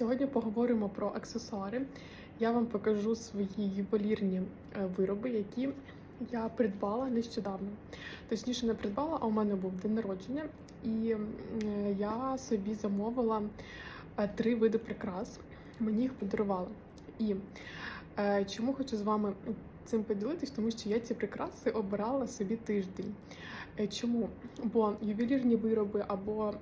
Сьогодні поговоримо про аксесуари. Я вам покажу свої ювелірні е, вироби, які я придбала нещодавно. Точніше, не придбала, а у мене був день народження, і е, я собі замовила е, три види прикрас. Мені їх подарували. І чому хочу з вами цим поділитись, тому що я ці прикраси обирала собі тиждень. Е, Чому? Бо ювелірні вироби або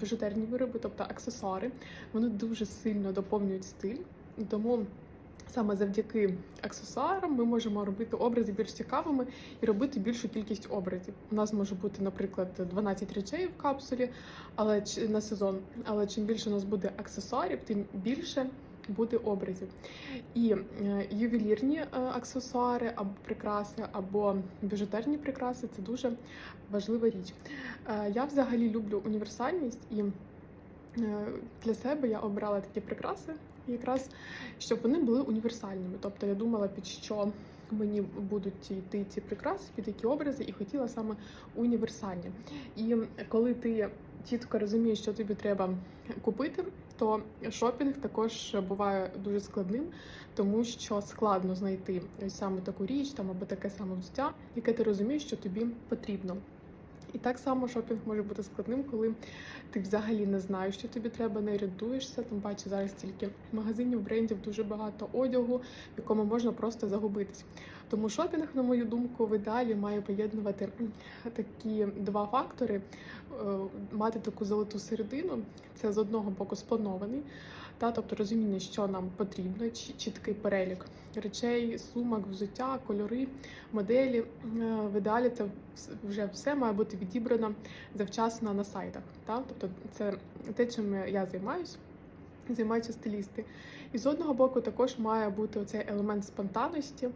біжутерні вироби, тобто аксесуари, вони дуже сильно доповнюють стиль. Тому саме завдяки аксесуарам ми можемо робити образи більш цікавими і робити більшу кількість образів. У нас може бути, наприклад, 12 речей в капсулі, але на сезон. Але чим більше у нас буде аксесуарів, тим більше буде образів. І е, ювелірні е, аксесуари або прикраси, або біжутерні прикраси це дуже важлива річ. Е, Я взагалі люблю універсальність і для себе я обрала такі прикраси, якраз щоб вони були універсальними. Тобто я думала, під що мені будуть йти ці прикраси, під які образи, і хотіла саме універсальні. І коли ти чітко розумієш, що тобі треба купити, то шопінг також буває дуже складним, тому що складно знайти саме таку річ там або таке саме взуття, яке ти розумієш, що тобі потрібно. І так само шопінг може бути складним, коли ти взагалі не знаєш, що тобі треба, не орієнтуєшся. Тим паче зараз тільки магазинів, брендів дуже багато одягу, в якому можна просто загубитись. Тому шопінг, на мою думку, в ідеалі має поєднувати такі два фактори: Е, мати таку золоту середину. Це з одного боку спланований, та тобто розуміння, що нам потрібно, чіткий перелік речей, сумок, взуття, кольори, моделі. Е, В ідеалі це вже все має бути відібрано завчасно на сайтах. Та? Тобто це те, чим я займаюсь, займаються стилісти. І з одного боку також має бути оцей елемент спонтанності,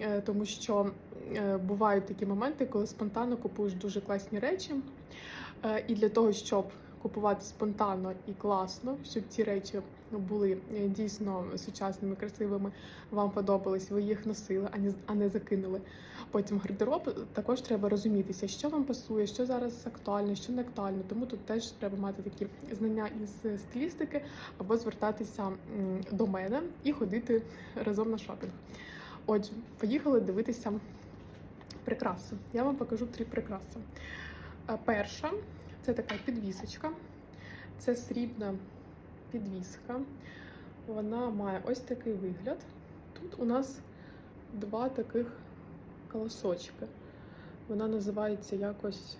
е, тому що е, бувають такі моменти, коли спонтанно купуєш дуже класні речі. Е, І для того, щоб купувати спонтанно і класно, щоб ці речі були е, дійсно сучасними, красивими, вам подобались, ви їх носили, а не закинули. Потім гардероб також треба розумітися, що вам пасує, що зараз актуально, що не актуально. Тому тут теж треба мати такі знання із стилістики або звертатися до мене і ходити разом на шопінг. Отже, поїхали дивитися прикраси. Я вам покажу три прикраси. Е, Перша це така підвісочка. Це срібна підвіска. Вона має ось такий вигляд. Тут у нас два таких колосочки. Вона називається якось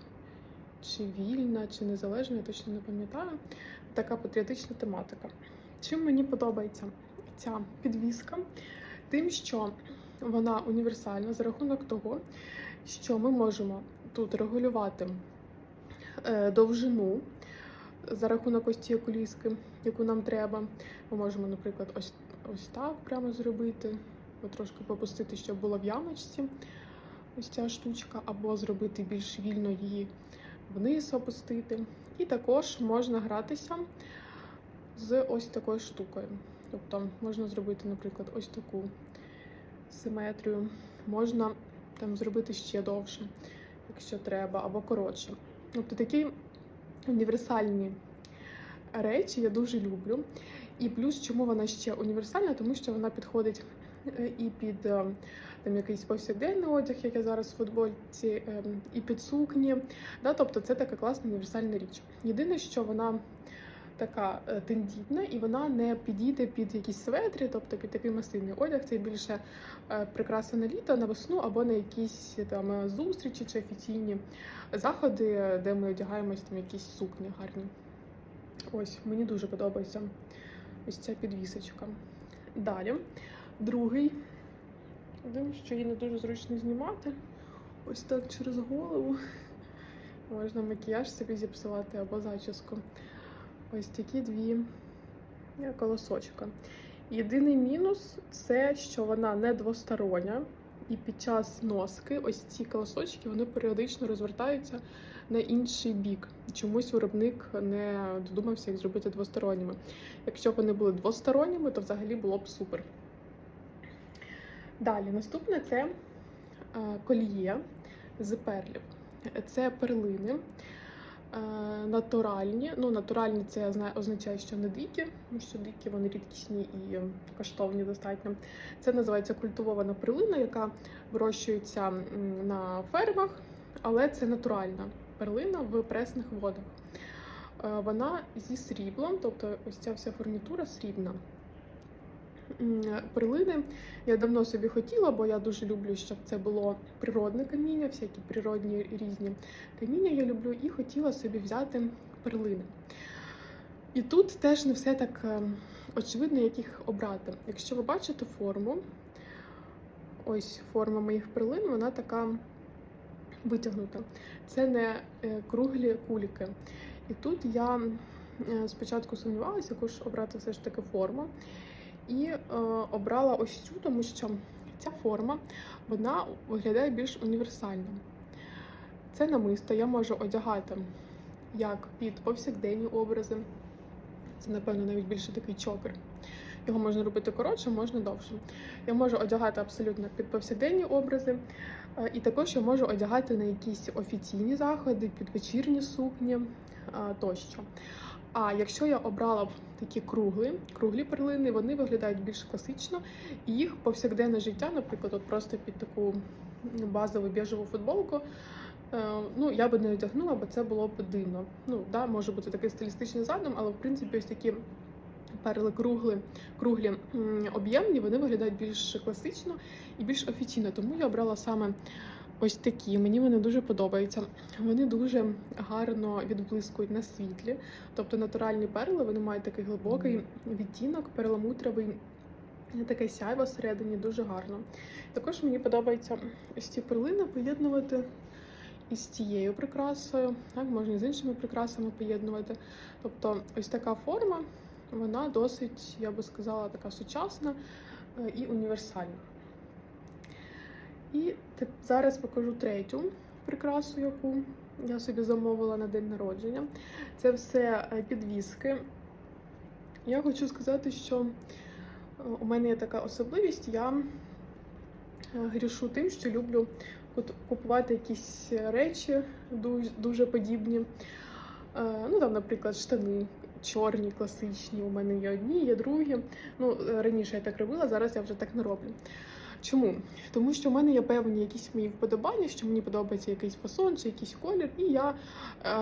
чи вільна, чи незалежна, я точно не пам'ятаю. Така патріотична тематика. Чим мені подобається ця підвіска? Тим, що вона універсальна за рахунок того, що ми можемо тут регулювати довжину за рахунок ось цієї коліски, яку нам треба. Ми можемо, наприклад, ось, ось так прямо зробити, трошки попустити, щоб було в ямочці ось ця штучка, або зробити більш вільно її вниз опустити. І також можна гратися з ось такою штукою. Тобто можна зробити, наприклад, ось таку симетрію, можна там зробити ще довше, якщо треба, або коротше. Тобто такі універсальні речі я дуже люблю. І плюс, чому вона ще універсальна, тому що вона підходить е, і під е, там якийсь повсякденний одяг, як я зараз в футбольці, е, і під сукні. Да? Тобто це така класна універсальна річ. Єдине, що вона така е, тендітна і вона не підійде під якісь светри, тобто під такий масивний одяг. Це більше е, прикраса на літо, на весну або на якісь там е, зустрічі чи офіційні заходи, де ми одягаємось там якісь сукні гарні. Ось, мені дуже подобається ось ця підвісочка. Далі, другий, один, що її не дуже зручно знімати. Ось так через голову. Можна макіяж собі зіпсувати або зачіску. Ось такі дві е, колосочка. Єдиний мінус це, що вона не двостороння, і під час носки ось ці колосочки вони періодично розвертаються на інший бік. Чомусь виробник не додумався їх зробити двосторонніми. Якщо б вони були двосторонніми, то взагалі було б супер. Далі, наступне це е, коліє з перлів. Це перлини. Е, натуральні. Ну, натуральні це означає, що не дикі, тому що дикі вони рідкісні і коштовні достатньо. Це називається культивована перлина, яка вирощується на фермах, але це натуральна перлина в пресних водах. Е, Вона зі сріблом, тобто ось ця вся фурнітура срібна. Перлини я давно собі хотіла, бо я дуже люблю, щоб це було природне каміння, всякі природні різні каміння я люблю, і хотіла собі взяти перлини. І тут теж не все так е, очевидно, як їх обрати. Якщо ви бачите форму, ось форма моїх перлин, вона така витягнута. Це не е, круглі кульки. І тут я е, спочатку сумнівалася, яку ж обрати все ж таки форму. І е, обрала ось цю, тому що ця форма вона виглядає більш універсально. Це намисто я можу одягати як під повсякденні образи. Це, напевно, навіть більше такий чопер. Його можна робити коротше, можна довше. Я можу одягати абсолютно під повсякденні образи, е, і також я можу одягати на якісь офіційні заходи, під вечірні сукні е, тощо. А якщо я обрала б такі круглі, круглі перлини, вони виглядають більш класично, і їх повсякденне життя, наприклад, от просто під таку базову біжеву футболку. е, Ну, я би не одягнула, бо це було б дивно. Ну, да, може бути такий стилістичний задум, але в принципі ось такі перли круглі, круглі об'ємні, вони виглядають більш класично і більш офіційно. Тому я обрала саме ось такі. Мені вони дуже подобаються. Вони дуже гарно відблискують на світлі. Тобто натуральні перли вони мають такий глибокий відтінок, перламутровий. Таке сяйво всередині дуже гарно. Також мені подобається ось ці перлини поєднувати із цією прикрасою, так можна і з іншими прикрасами поєднувати. Тобто, ось така форма, вона досить, я би сказала, така сучасна е, і універсальна. І зараз покажу третю прикрасу, яку я собі замовила на день народження. Це все е, підвіски. Я хочу сказати, що е, у мене є така особливість. Я е, грішу тим, що люблю купувати якісь речі дуже, подібні. Ну, там, наприклад, штани чорні, класичні. У мене є одні, є другі. Ну, раніше я так робила, зараз я вже так не роблю. Чому? Тому що в мене є певні якісь мої вподобання, що мені подобається якийсь фасон чи якийсь колір, і я е,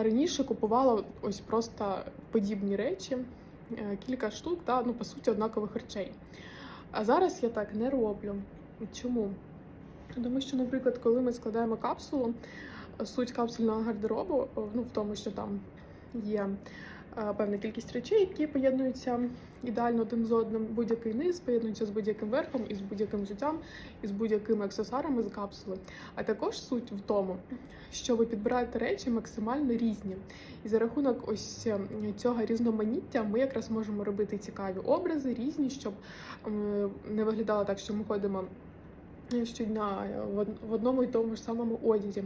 раніше купувала ось просто подібні речі, е, кілька штук, та, ну, по суті, однакових речей. А зараз я так не роблю. Чому? Тому що, наприклад, коли ми складаємо капсулу, суть капсульного гардеробу ну, в тому, що там є певна кількість речей, які поєднуються ідеально один з одним. Будь-який низ поєднується з будь-яким верхом, і з будь-яким взуттям, і з будь-якими аксесуарами з капсули. А також суть в тому, що ви підбираєте речі максимально різні. І за рахунок ось е, цього різноманіття ми якраз можемо робити цікаві образи, різні, щоб не виглядало так, що ми ходимо щодня в одному і тому ж самому одязі.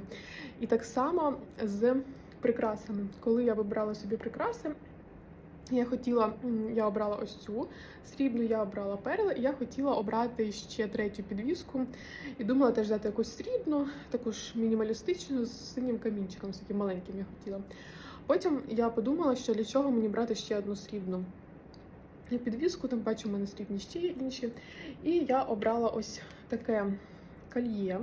І так само з прикрасами. Коли я вибирала собі прикраси, я хотіла, я обрала ось цю срібну, я обрала перли, і я хотіла обрати ще третю підвіску. І думала теж взяти якусь срібну, таку ж мінімалістичну з синім камінчиком, з таким маленьким я хотіла. Потім я подумала, що для чого мені брати ще одну срібну підвіску, тим паче у мене срібні ще є інші. І я обрала ось таке кольє.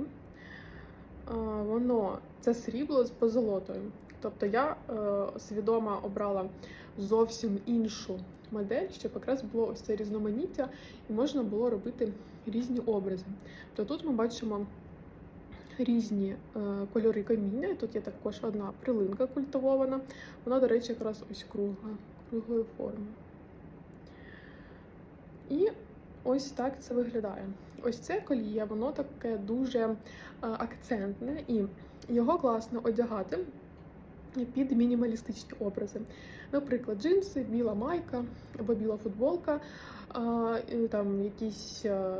Воно це срібло з позолотою. Тобто я е, свідомо обрала зовсім іншу модель, щоб якраз було ось це різноманіття, і можна було робити різні образи. То тут ми бачимо різні е, кольори каміння. Тут є також одна прилинка культивована. Вона, до речі, якраз ось кругла, круглої форми. І ось так це виглядає. Ось це коліє, воно таке дуже е, акцентне, і його класно одягати під мінімалістичні образи. Наприклад, джинси, біла майка або біла футболка, там якісь е,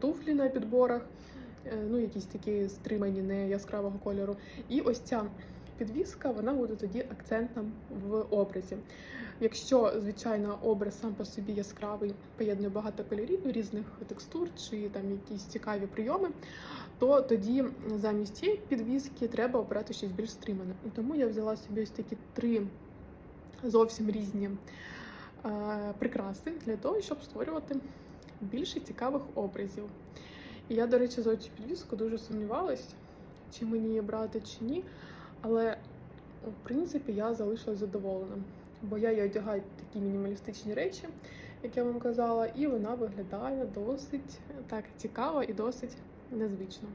туфлі на підборах, е, ну якісь такі стримані, не яскравого кольору. І ось ця підвіска, вона буде тоді акцентом в образі. Якщо, звичайно, образ сам по собі яскравий, поєднує багато кольорів, різних текстур чи там якісь цікаві прийоми, то тоді замість цієї підвіски треба обрати щось більш стримане. І Тому я взяла собі ось такі три зовсім різні е, прикраси для того, щоб створювати більше цікавих образів. І я, до речі, за цю підвіску дуже сумнівалась, чи мені її брати, чи ні. Але в принципі я залишилась задоволена, бо я її одягаю такі мінімалістичні речі, як я вам казала, і вона виглядає досить так цікаво і досить незвично.